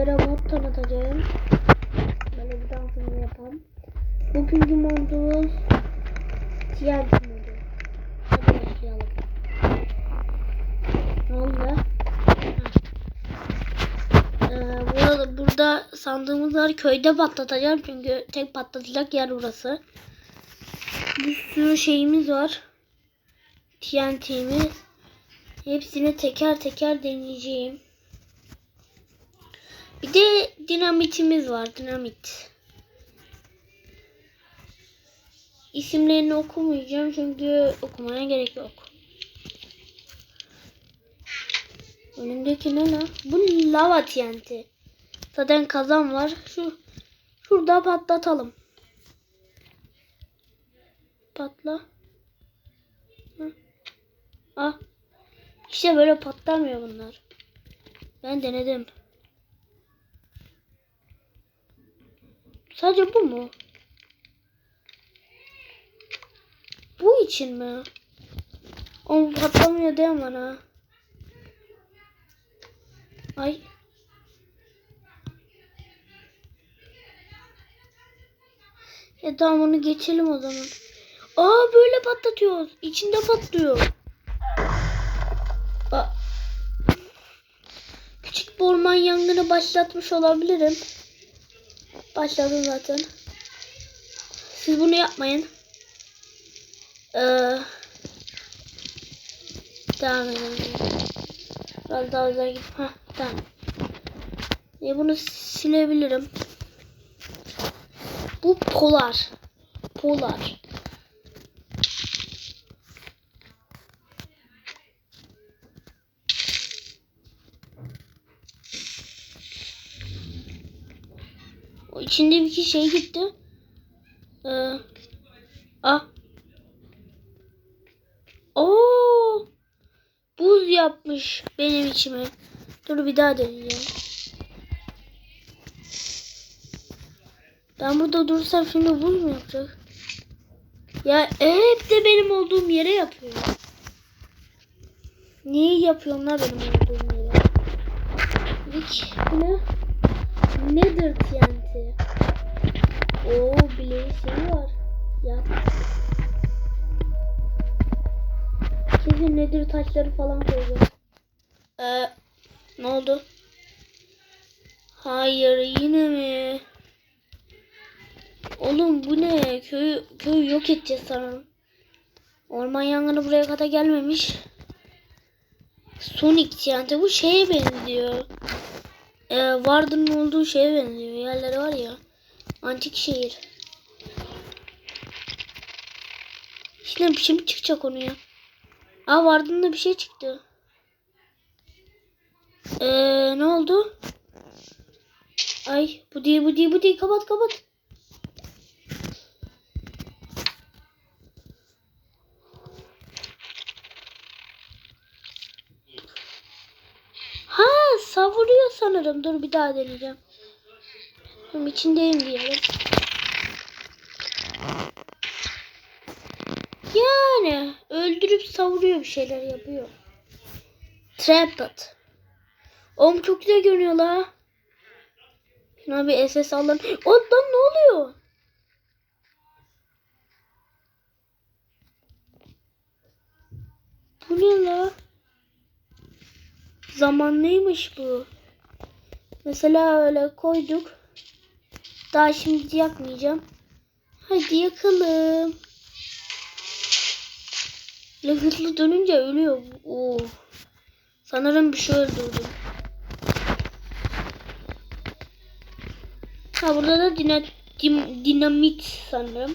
sizlere mod tanıtacağım. Böyle bir dansını yapalım. Bugünkü modumuz TNT modu. Hadi başlayalım. Ne oldu? Ee, burada, burada sandığımız var. Köyde patlatacağım çünkü tek patlatacak yer burası. Bir sürü şeyimiz var. TNT'miz. Hepsini teker teker deneyeceğim. Bir de dinamitimiz var. Dinamit. İsimlerini okumayacağım çünkü okumaya gerek yok. Önümdeki ne lan? Bu lava TNT. Zaten kazan var. Şu şurada patlatalım. Patla. Hı. Ah. İşte böyle patlamıyor bunlar. Ben denedim. Sadece bu mu? Bu için mi? O patlamıyor değil mi bana? Ay. Ya tamam onu geçelim o zaman. Aa böyle patlatıyoruz. İçinde patlıyor. Aa. Küçük bir orman yangını başlatmış olabilirim. Başladı zaten. Siz bunu yapmayın. Ee, devam edelim. Biraz daha özel gidip. Heh, tamam. E bunu silebilirim. Bu polar. Polar. O içinde bir şey gitti. Ee, ah. Oo! Buz yapmış benim içime. Dur bir daha deneyeceğim. Ben burada dursam şimdi buz mu yapacak? Ya hep de benim olduğum yere yapıyor. Niye yapıyorlar benim olduğum yere? Bu ne? Nedir TNT? Oo bileği şey var. Yap. Kesin nedir taşları falan koyacağız. Ee, ne oldu? Hayır yine mi? Oğlum bu ne? Köy köy yok edeceğiz sanırım. Orman yangını buraya kadar gelmemiş. Sonic TNT bu şeye benziyor. Ee, Vardır'ın olduğu şeye benziyor. Yerleri var ya. Antik şehir. Şimdi bir şey mi çıkacak onu ya? Aa Vardır'ın bir şey çıktı. Ee, ne oldu? Ay bu değil bu değil bu değil kapat kapat. Ha savuruyor sanırım. Dur bir daha deneyeceğim. Dur içindeyim diyelim. Yani öldürüp savuruyor bir şeyler yapıyor. Trapped. Oğlum çok güzel görünüyor la. Şuna bir SS alın. O lan ne oluyor? Bu ne la? Zamanlıymış bu. Mesela öyle koyduk. Daha şimdi yakmayacağım. Hadi yakalım. Böyle hızlı dönünce ölüyor. Oo. Sanırım bir şey öldürdüm. Ha burada da dina, dinamit sanırım.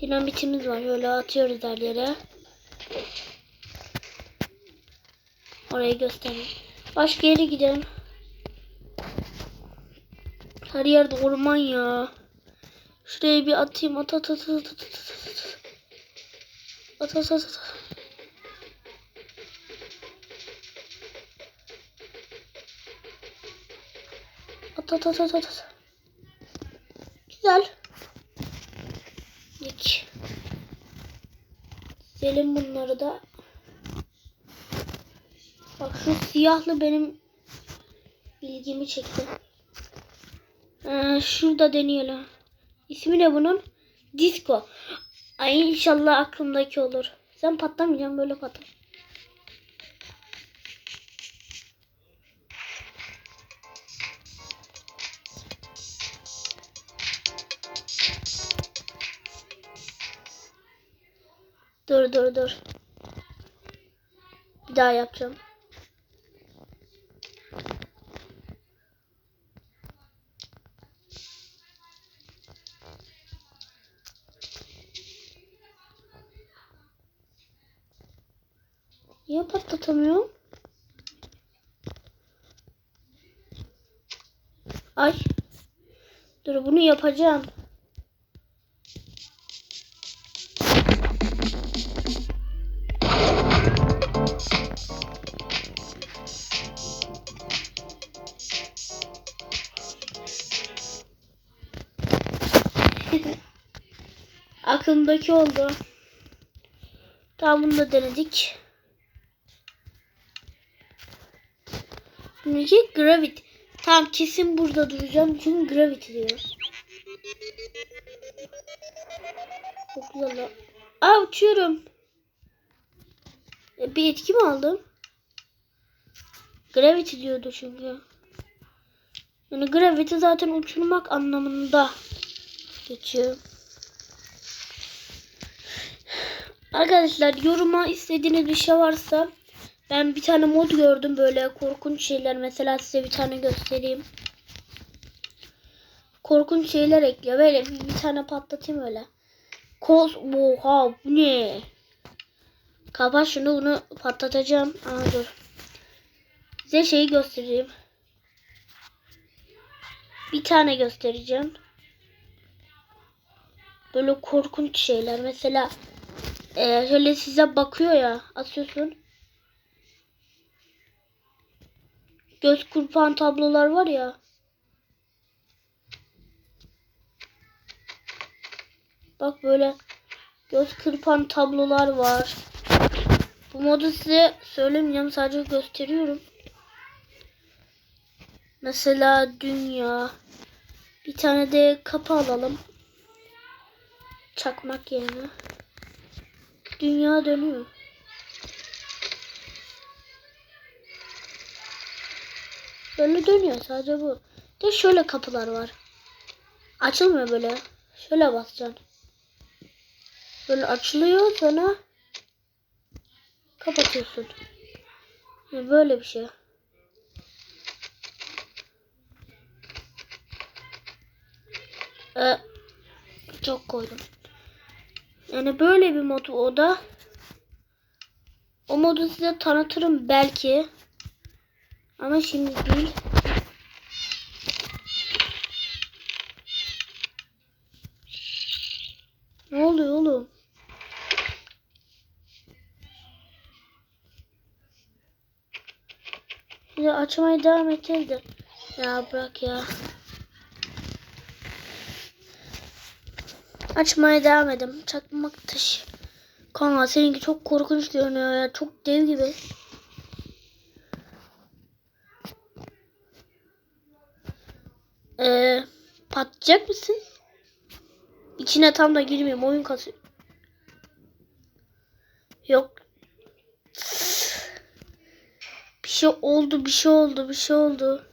Dinamitimiz var. Böyle atıyoruz her yere. Orayı göstereyim. Başka yere gidelim. Her yerde orman ya. Şuraya bir atayım. At at at at at at at. At at at at. At at at at. Güzel. Geç. Dizelim bunları da. Bak şu siyahlı benim ilgimi çekti. Ee, şurada deneyelim. İsmi ne bunun? Disco. Ay inşallah aklımdaki olur. Sen patlamayacaksın böyle patla. Dur dur dur. Bir daha yapacağım. Niye patlatamıyorum? Ay. Dur bunu yapacağım. Aklımdaki oldu. Tamam bunu da denedik. Şimdiki Gravity. Tamam kesin burada duracağım çünkü Gravity diyor. Lan. Aa uçuyorum. E, bir etki mi aldım? Gravity diyordu çünkü. Yani gravity zaten uçurmak anlamında geçiyor. Arkadaşlar yoruma istediğiniz bir şey varsa ben bir tane mod gördüm böyle korkunç şeyler mesela size bir tane göstereyim. Korkunç şeyler ekliyor. Böyle bir, tane patlatayım öyle. Kos oha bu ne? Kapat şunu bunu patlatacağım. Aa dur. Size şeyi göstereyim. Bir tane göstereceğim. Böyle korkunç şeyler. Mesela e, şöyle size bakıyor ya. Atıyorsun. Göz kurpan tablolar var ya. Bak böyle göz kırpan tablolar var. Bu modu size söylemeyeceğim sadece gösteriyorum. Mesela dünya. Bir tane de kapı alalım. Çakmak yerine. Dünya dönüyor. Böyle dönüyor sadece bu. De şöyle kapılar var. Açılmıyor böyle. Şöyle basacaksın. Böyle açılıyor sonra kapatıyorsun. Böyle bir şey. Ee, çok koydum. Yani böyle bir mod o da. O modu size tanıtırım belki. Ama şimdi değil. Ne oluyor oğlum? Şimdi açmaya devam edeceğiz de. Ya bırak ya. Açmaya devam edelim. Çakmak taş. Kanka seninki çok korkunç görünüyor ya. Çok dev gibi. Ee, patlayacak mısın? İçine tam da girmiyorum. Oyun kasıyor. Yok. Bir şey oldu, bir şey oldu, bir şey oldu.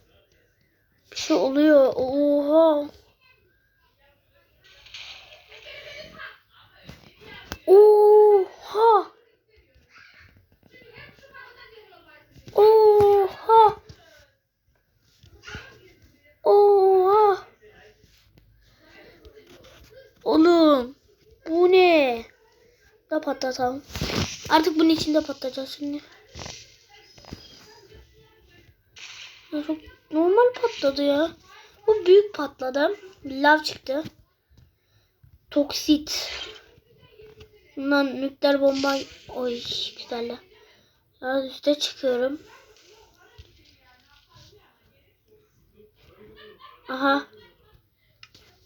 Bir şey oluyor. Oha. Oha. Oha. Oha. Oğlum. Bu ne? Da patlatalım. Artık bunun içinde patlayacağız şimdi. Çok normal patladı ya. Bu büyük patladı. Lav çıktı. Toksit. Bundan nükleer bomba. Oy güzel. Biraz üste çıkıyorum. Aha.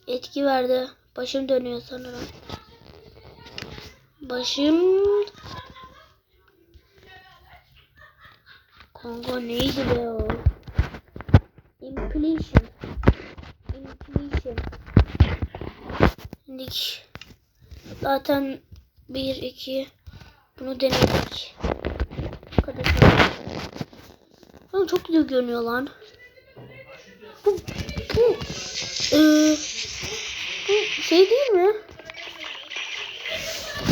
Etki verdi. Başım dönüyor sanırım. Başım... Kanka neydi be o? İlgili için. Şimdi zaten bir iki bunu denedik. Arkadaşlar. Ama çok güzel görünüyor lan. Bu, bu, eee, bu şey değil mi?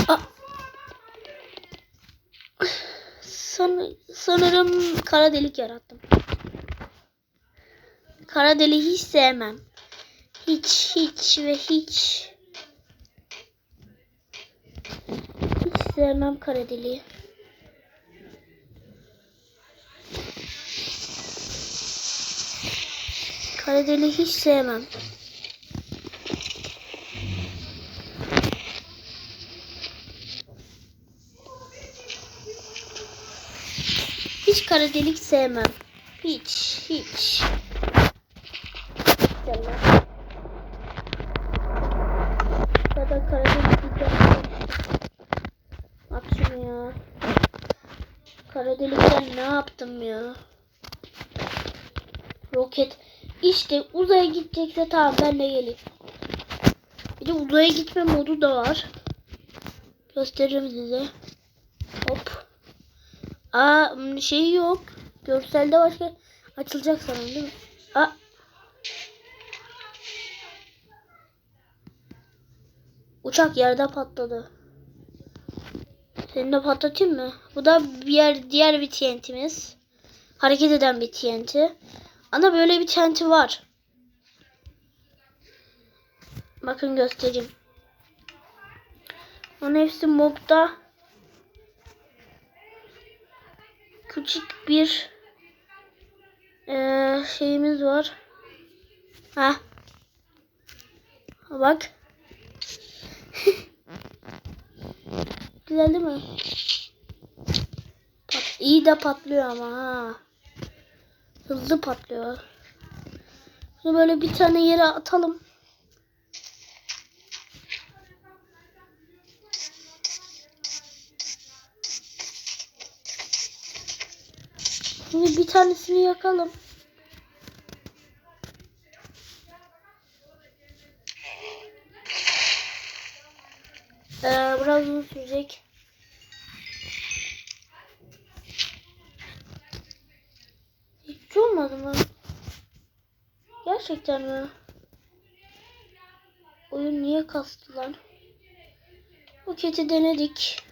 Aa, San, sanırım kara delik yarattım. Kara deliği hiç sevmem. Hiç hiç ve hiç. Hiç sevmem kara deliği. Kara deliği hiç sevmem. Hiç kara delik sevmem. Hiç, hiç. Sevmem. Ya da kara delik. Bak şunu ya. Kara delikten ne yaptım ya? Roket. İşte uzaya gidecekse tamam ben de geleyim. Bir de uzaya gitme modu da var. Gösteririm size. Aa şey yok. Görselde başka açılacak sanırım değil mi? Aa. Uçak yerde patladı. Seni de patlatayım mı? Bu da bir yer, diğer bir TNT'miz. Hareket eden bir TNT. Ana böyle bir TNT var. Bakın göstereyim. Onun hepsi mobda küçük bir eee, şeyimiz var. Ha. Bak. Güzel değil mi? Pat iyi de patlıyor ama ha. Hızlı patlıyor. Şimdi böyle bir tane yere atalım. Şimdi bir tanesini yakalım. Ee, biraz uzun sürecek. Hiç olmadı mı? Gerçekten mi? Oyun niye kastı lan? Roketi denedik.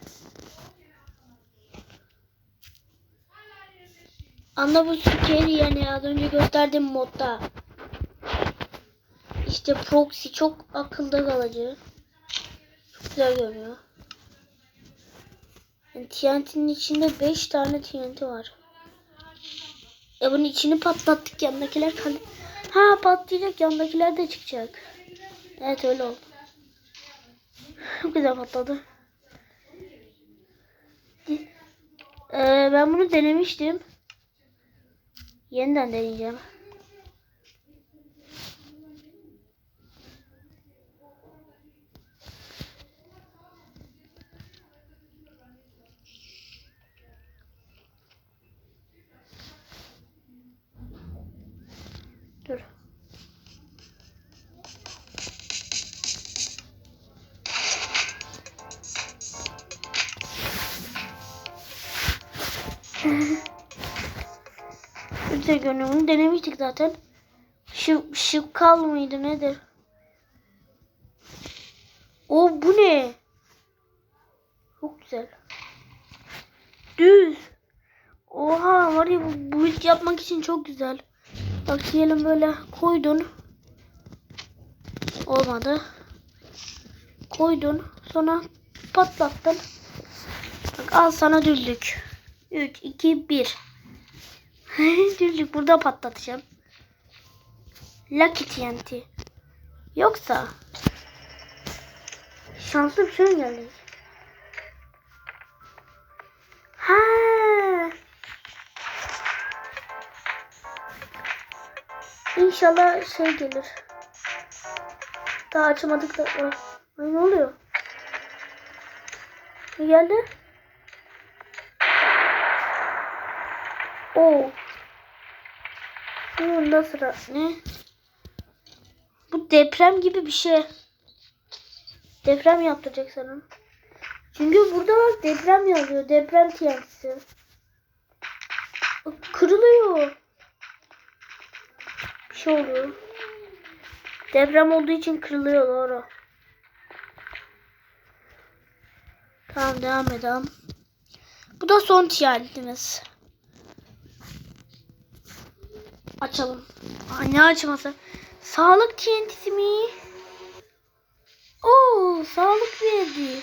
Anla bu Scary yani az önce gösterdiğim modda. İşte proxy çok akılda kalıcı. Çok güzel görünüyor. Yani TNT'nin içinde 5 tane TNT var. E bunun içini patlattık yandakiler kaldı. Ha patlayacak yandakiler de çıkacak. Evet öyle oldu. Çok güzel patladı. Ee, ben bunu denemiştim. Yeniden deneyeceğim. Dur. Bunu denemiştik zaten. Şu şıkkal mıydı nedir? O bu ne? Çok güzel. Düz. Oha var ya bu, bu ilk yapmak için çok güzel. Bak diyelim böyle koydun. Olmadı. Koydun. Sonra patlattın. Bak al sana düzlük. 3, 2, 1. düzlük burada patlatacağım. Lucky TNT. Yoksa şanslı bir şey geldi. Ha. İnşallah şey gelir. Daha açamadık da. Ay, ne oluyor? Ne geldi? Oo. Bunda sıra ne? Bu deprem gibi bir şey. Deprem yaptıracak sanırım. Çünkü burada bak deprem yazıyor. Deprem TNT'si. Kırılıyor. Bir şey oluyor. Deprem olduğu için kırılıyor doğru. Tamam devam edelim. Bu da son tiyaretimiz. Açalım. Aa, ne açması? Sağlık TNT'si mi? Oo, sağlık verdi.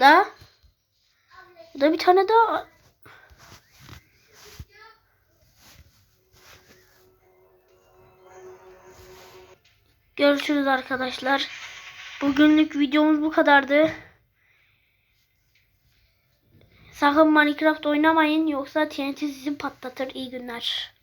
La. Bu da bir tane daha. Görüşürüz arkadaşlar. Bugünlük videomuz bu kadardı. Sakın Minecraft oynamayın yoksa TNT sizi patlatır. İyi günler.